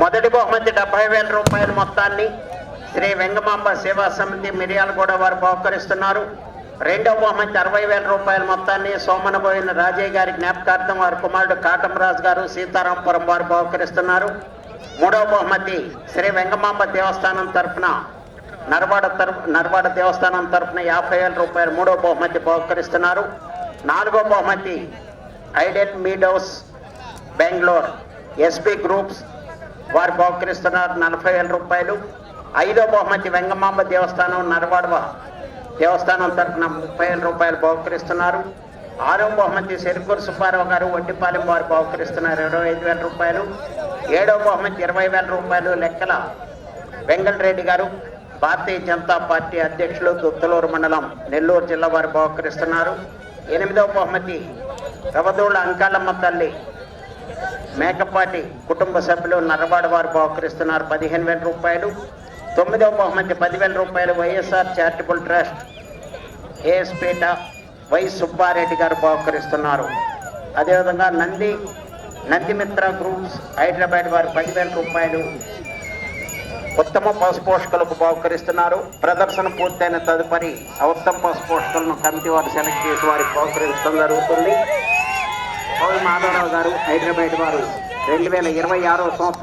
మొదటి బహుమతి డెబ్బై వేల రూపాయల మొత్తాన్ని శ్రీ వెంగమాంబ సేవా సమితి మిర్యాలగూడ వారు బహుకరిస్తున్నారు. రెండవ బహుమతి అరవై వేల రూపాయల మొత్తాన్ని సోమనబోయిన రాజయ్య గారి జ్ఞాపకార్థం వారి కుమారుడు కాటంరాజు గారు సీతారాంపురం వారు బహుకరిస్తున్నారు. మూడవ బహుమతి శ్రీ వెంగమాంబ దేవస్థానం తరఫున నర్వాడ తరఫు నర్వాడ దేవస్థానం తరఫున యాభై వేల రూపాయలు మూడో బహుమతి బహుకరిస్తున్నారు. నాలుగో బహుమతి Idyll Meadows Bengaluru. SP groups వారు బహుకరిస్తున్నారు నలభై వేల రూపాయలు. ఐదో బహుమతి వెంగమాంబ దేవస్థానం నరవాడవ దేవస్థానం తరఫున ముప్పై వేల రూపాయలు బహుకరిస్తున్నారు. ఆరో బహుమతి సెరుకూరు సుబ్బారావు గారు వడ్డిపాలెం వారు బహుకరిస్తున్నారు ఇరవై ఐదు వేల రూపాయలు. ఏడో బహుమతి ఇరవై వేల రూపాయలు లెక్కల వెంగళరెడ్డి గారు భారతీయ జనతా పార్టీ అధ్యక్షులు దుత్తలూరు మండలం నెల్లూరు జిల్లా వారు బహుకరిస్తున్నారు. ఎనిమిదవ బహుమతి రవదోళ్ళ అంకాలమ్మ తల్లి మేకపాటి కుటుంబ సభ్యులు నర్రవాడ వారు బహుకరిస్తున్నారు. పదిహేను వేల రూపాయలు. తొమ్మిదవ బహుమతి పదివేల రూపాయలు. YSR charitable trust AS Peta Y Subbareddy garu బహుకరిస్తున్నారు. అదేవిధంగా నంది నందిమిత్ర గ్రూప్స్ హైదరాబాద్ వారు పదివేల రూపాయలు. ఉత్తమ పశుపోషకులకు బహుకరిస్తున్నారు. ప్రదర్శన పూర్తయిన తదుపరి ఉత్తమ పశుపోషకులను కమిటీ వారు సెలెక్ట్ చేసి వారికి బహుకరించడం జరుగుతుంది. పౌల్ మాధవరావు గారు హైదరాబాద్ వారు రెండు వేల ఇరవై ఆరో సంవత్సరం